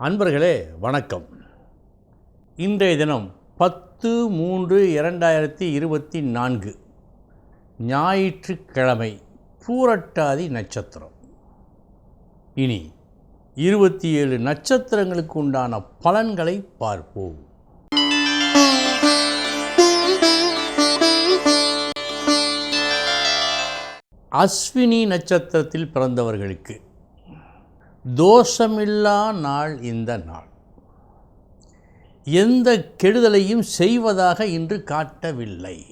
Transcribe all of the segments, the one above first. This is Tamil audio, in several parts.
அன்பர்களே வணக்கம். இன்றைய தினம் பத்து மூன்று இரண்டாயிரத்தி இருபத்தி நான்கு ஞாயிற்றுக்கிழமை பூரட்டாதி நட்சத்திரம். இனி இருபத்தி ஏழு நட்சத்திரங்களுக்கு உண்டான பலன்களை பார்ப்போம். அஸ்வினி நட்சத்திரத்தில் பிறந்தவர்களுக்கு தோஷமில்லா நாள் இந்த நாள். எந்த கெடுதலையும் செய்வதாக இன்று காட்டவில்லை.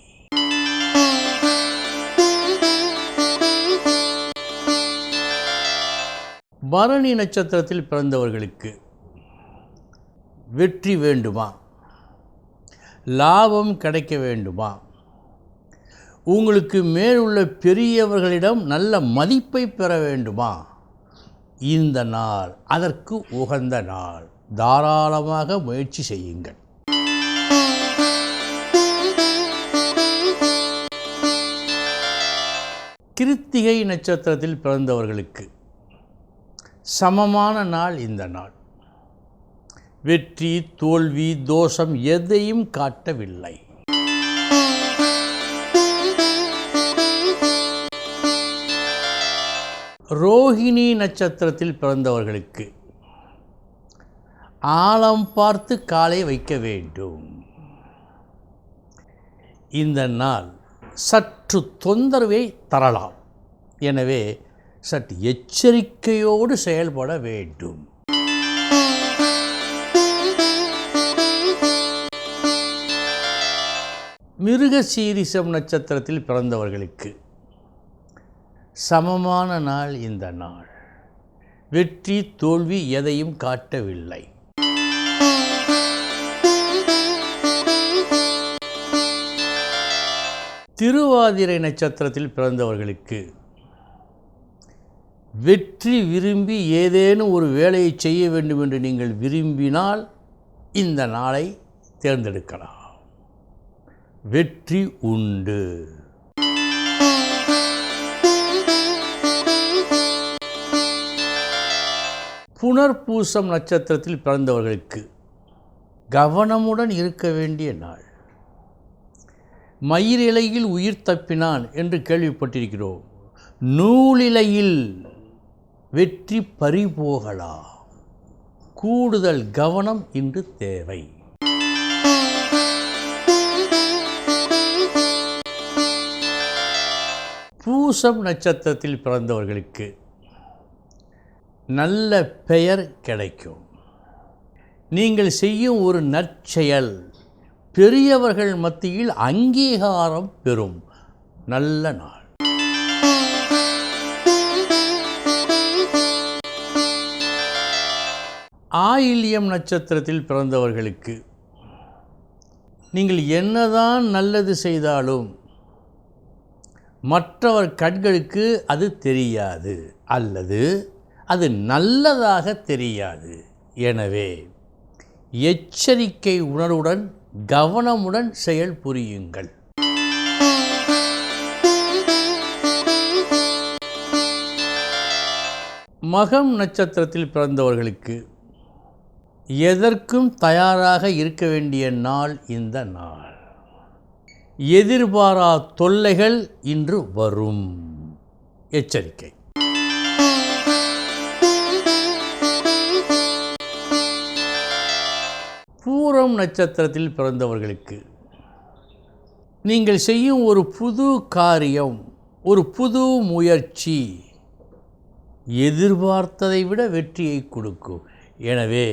பரணி நட்சத்திரத்தில் பிறந்தவர்களுக்கு வெற்றி வேண்டுமா? லாபம் கிடைக்க வேண்டுமா? உங்களுக்கு மேலுள்ள பெரியவர்களிடம் நல்ல மதிப்பை பெற வேண்டுமா? இந்த நாள் அதற்கு உகந்த நாள். தாராளமாக முயற்சி செய்யுங்கள். கிருத்திகை நட்சத்திரத்தில் பிறந்தவர்களுக்கு சமமான நாள் இந்த நாள். வெற்றி தோல்வி தோஷம் எதையும் காட்டவில்லை. ரோஹிணி நட்சத்திரத்தில் பிறந்தவர்களுக்கு ஆழம் பார்த்து காலை வைக்க வேண்டும். இந்த நாள் சற்று தொந்தரவை தரலாம். எனவே சற்று எச்சரிக்கையோடு செயல்பட வேண்டும். மிருக சீரிசம் நட்சத்திரத்தில் பிறந்தவர்களுக்கு சமமான நாள் இந்த நாள். வெற்றி தோல்வி எதையும் காட்டவில்லை. திருவாதிரை நட்சத்திரத்தில் பிறந்தவர்களுக்கு வெற்றி விரும்பி ஏதேனும் ஒரு வேலையை செய்ய வேண்டும் என்று நீங்கள் விரும்பினால் இந்த நாளை தேர்ந்தெடுக்கலாம். வெற்றி உண்டு. புனர்பூசம் நட்சத்திரத்தில் பிறந்தவர்களுக்கு கவனமுடன் இருக்க வேண்டிய நாள். மயிரிலையில் உயிர் தப்பினான் என்று கேள்விப்பட்டிருக்கிறோம். நூலிலையில் வெற்றி பறிபோகலாம். கூடுதல் கவனம் இன்று தேவை. பூசம் நட்சத்திரத்தில் பிறந்தவர்களுக்கு நல்ல பெயர் கிடைக்கும். நீங்கள் செய்யும் ஒரு நற்செயல் பெரியவர்கள் மத்தியில் அங்கீகாரம் பெறும். நல்ல நாள். ஆயில்யம் நட்சத்திரத்தில் பிறந்தவர்களுக்கு நீங்கள் என்னதான் நல்லது செய்தாலும் மற்றவர் கண்களுக்கு அது தெரியாது. அல்லது அது நல்லதாக தெரியாது. எனவே எச்சரிக்கை உணர்வுடன் கவனமுடன் செயல் புரியுங்கள். மகம் நட்சத்திரத்தில் பிறந்தவர்களுக்கு எதற்கும் தயாராக இருக்க வேண்டிய நாள் இந்த நாள். எதிர்பாரா தொல்லைகள் இன்று வரும். எச்சரிக்கை. பூரம் நட்சத்திரத்தில் பிறந்தவர்களுக்கு நீங்கள் செய்யும் ஒரு புது காரியம் ஒரு புது முயற்சி எதிர்பார்த்ததை விட வெற்றியை கொடுக்கும். எனவே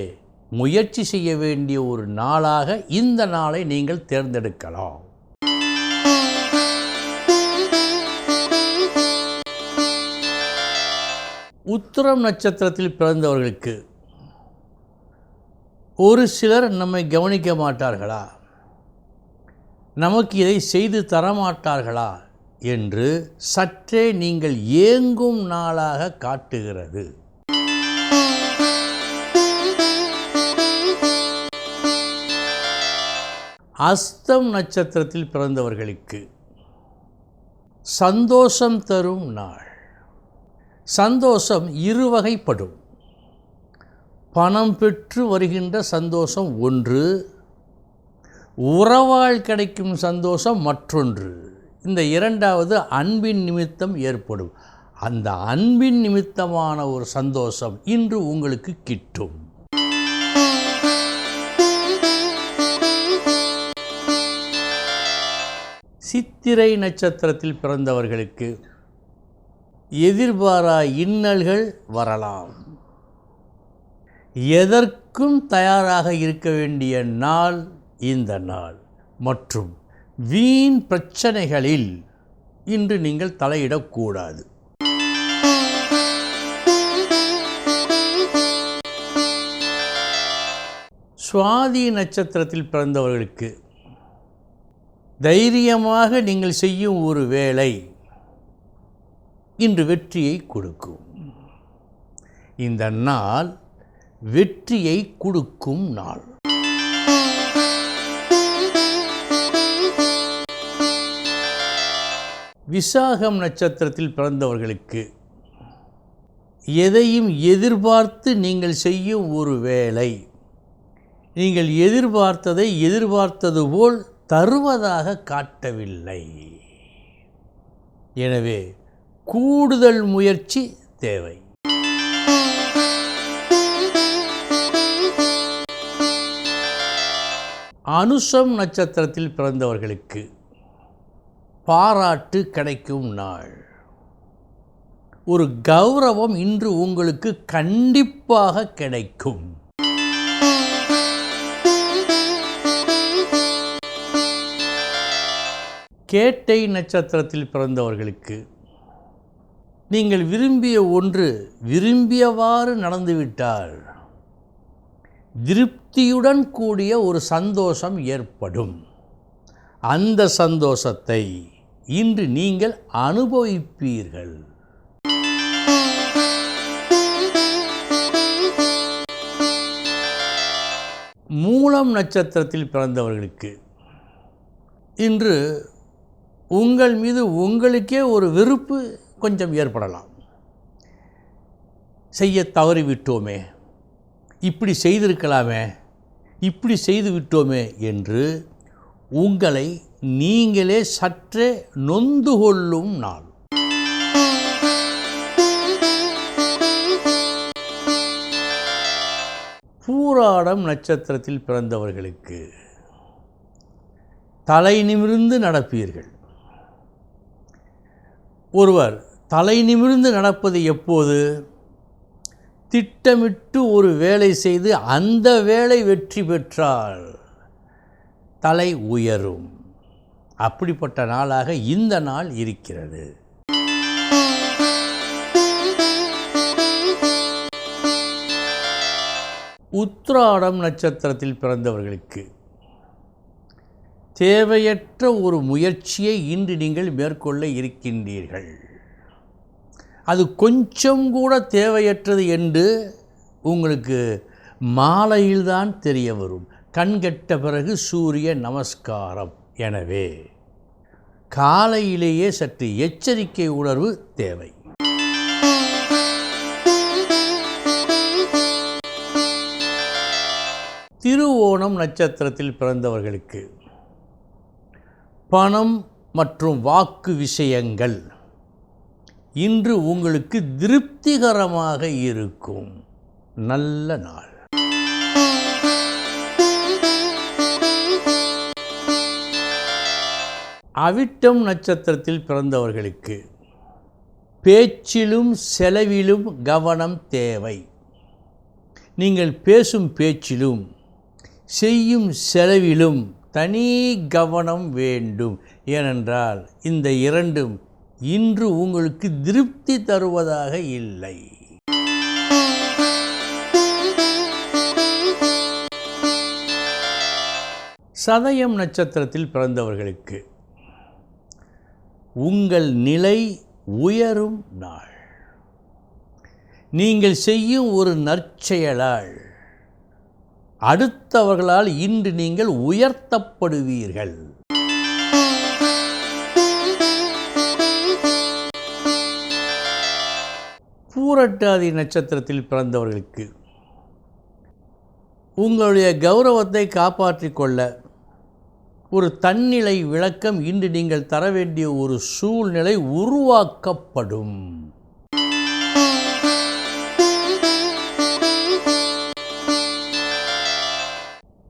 முயற்சி செய்ய வேண்டிய ஒரு நாளாக இந்த நாளை நீங்கள் தேர்ந்தெடுக்கலாம். உத்திரம் நட்சத்திரத்தில் பிறந்தவர்களுக்கு ஒரு சிலர் நம்மை கவனிக்க மாட்டார்களா? நமக்கு இதை செய்து தரமாட்டார்களா என்று சற்றே நீங்கள் ஏங்கும் நாளாக காட்டுகிறது. அஸ்தம் நட்சத்திரத்தில் பிறந்தவர்களுக்கு சந்தோஷம் தரும் நாள். சந்தோஷம் இருவகைப்படும். பணம் பெற்று வருகின்ற சந்தோஷம் ஒன்று உறவால் கிடைக்கும் சந்தோஷம் மற்றொன்று. இந்த இரண்டாவது அன்பின் நிமித்தம் ஏற்படும். அந்த அன்பின் நிமித்தமான ஒரு சந்தோஷம் இன்று உங்களுக்கு கிட்டும். சித்திரை நட்சத்திரத்தில் பிறந்தவர்களுக்கு எதிர்பாரா இன்னல்கள் வரலாம். எதற்கும் தயாராக இருக்க வேண்டிய நாள் இந்த நாள். மற்றும் வீண் பிரச்சனைகளில் இன்று நீங்கள் தலையிடக்கூடாது. சுவாதி நட்சத்திரத்தில் பிறந்தவர்களுக்கு தைரியமாக நீங்கள் செய்யும் ஒரு வேலை இன்று வெற்றியை கொடுக்கும். இந்த நாள் வெற்றியை கொடுக்கும் நாள். விசாகம் நட்சத்திரத்தில் பிறந்தவர்களுக்கு எதையும் எதிர்பார்த்து நீங்கள் செய்யும் ஒரு வேலை. நீங்கள் எதிர்பார்த்ததை எதிர்பார்த்தது போல் தருவதாக காட்டவில்லை. எனவே கூடுதல் முயற்சி தேவை. அனுஷம் நட்சத்திரத்தில் பிறந்தவர்களுக்கு பாராட்டு கிடைக்கும் நாள். ஒரு கௌரவம் இன்று உங்களுக்கு கண்டிப்பாக கிடைக்கும். கேட்டை நட்சத்திரத்தில் பிறந்தவர்களுக்கு நீங்கள் விரும்பிய ஒன்று விரும்பியவாறு நடந்துவிட்டால் திருப்தியுடன் கூடிய ஒரு சந்தோஷம் ஏற்படும். அந்த சந்தோஷத்தை இன்று நீங்கள் அனுபவிப்பீர்கள். மூலம் நட்சத்திரத்தில் பிறந்தவர்களுக்கு இன்று உங்கள் மீது உங்களுக்கே ஒரு வெறுப்பு கொஞ்சம் ஏற்படலாம். செய்ய தவறிவிட்டோமே. இப்படி செய்திருக்கலாமே இப்படி செய்து விட்டோமே என்று உங்களை நீங்களே சற்றே நொந்து கொள்ளும் நாள். பூராடம் நட்சத்திரத்தில் பிறந்தவர்களுக்கு தலை நிமிர்ந்து நடப்பீர்கள். ஒருவர் தலை நிமிர்ந்து நடப்பது எப்போது? திட்டமிட்டு ஒரு வேலை செய்து அந்த வேலை வெற்றி பெற்றால் தலை உயரும். அப்படிப்பட்ட நாளாக இந்த நாள் இருக்கிறது. உத்ராடம் நட்சத்திரத்தில் பிறந்தவர்களுக்கு தேவையற்ற ஒரு முயற்சியை இன்று நீங்கள் மேற்கொள்ள இருக்கின்றீர்கள். அது கொஞ்சம் கூட தேவையற்றது என்று உங்களுக்கு மாலையில்தான் தெரிய வரும். கண்கெட்ட பிறகு சூரிய நமஸ்காரம். எனவே காலையிலேயே சற்று எச்சரிக்கை உணர்வு தேவை. திருவோணம் நட்சத்திரத்தில் பிறந்தவர்களுக்கு பணம் மற்றும் வாக்கு விஷயங்கள். இன்று உங்களுக்கு திருப்திகரமாக இருக்கும். நல்ல நாள். அவிட்டம் நட்சத்திரத்தில் பிறந்தவர்களுக்கு பேச்சிலும் செலவிலும் கவனம் தேவை. நீங்கள் பேசும் பேச்சிலும் செய்யும் செலவிலும் தனி கவனம் வேண்டும். ஏனென்றால் இந்த இரண்டும் இன்று உங்களுக்கு திருப்தி தருவதாக இல்லை. சதயம் நட்சத்திரத்தில் பிறந்தவர்களுக்கு உங்கள் நிலை உயரும் நாள். நீங்கள் செய்யும் ஒரு நற்செயலால் அடுத்தவர்களால் இன்று நீங்கள் உயர்த்தப்படுவீர்கள். பூரட்டாதி நட்சத்திரத்தில் பிறந்தவர்களுக்கு உங்களுடைய கௌரவத்தை காப்பாற்றிக் கொள்ள ஒரு தன்னிலை விளக்கம் இன்று நீங்கள் தர வேண்டிய ஒரு சூழ்நிலை உருவாக்கப்படும்.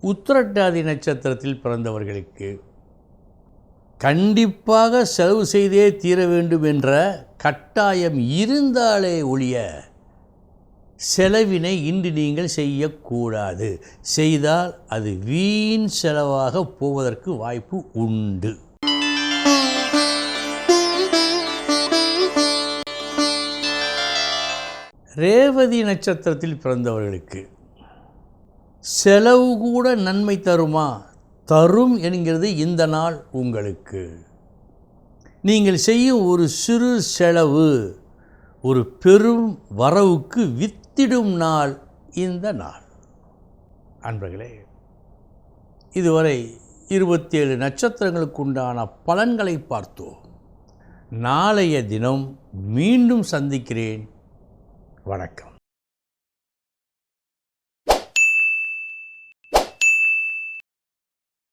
உத்திரட்டாதி நட்சத்திரத்தில் பிறந்தவர்களுக்கு கண்டிப்பாக செலவு செய்தே தீர வேண்டும் என்ற கட்டாயம் இருந்தாலே ஒழிய செலவினை இன்று நீங்கள் செய்யக்கூடாது. செய்தால் அது வீண் செலவாக போவதற்கு வாய்ப்பு உண்டு. ரேவதி நட்சத்திரத்தில் பிறந்தவர்களுக்கு செலவு கூட நன்மை தருமா? தரும் என்கிறது இந்த நாள் உங்களுக்கு. நீங்கள் செய்யும் ஒரு சிறு செலவு ஒரு பெரும் வரவுக்கு வித்திடும் நாள் இந்த நாள். அன்பர்களே இதுவரை இருபத்தேழு நட்சத்திரங்களுக்கு உண்டான பலன்களை பார்த்தோம். நாளைய தினம் மீண்டும் சந்திக்கிறேன். வணக்கம்.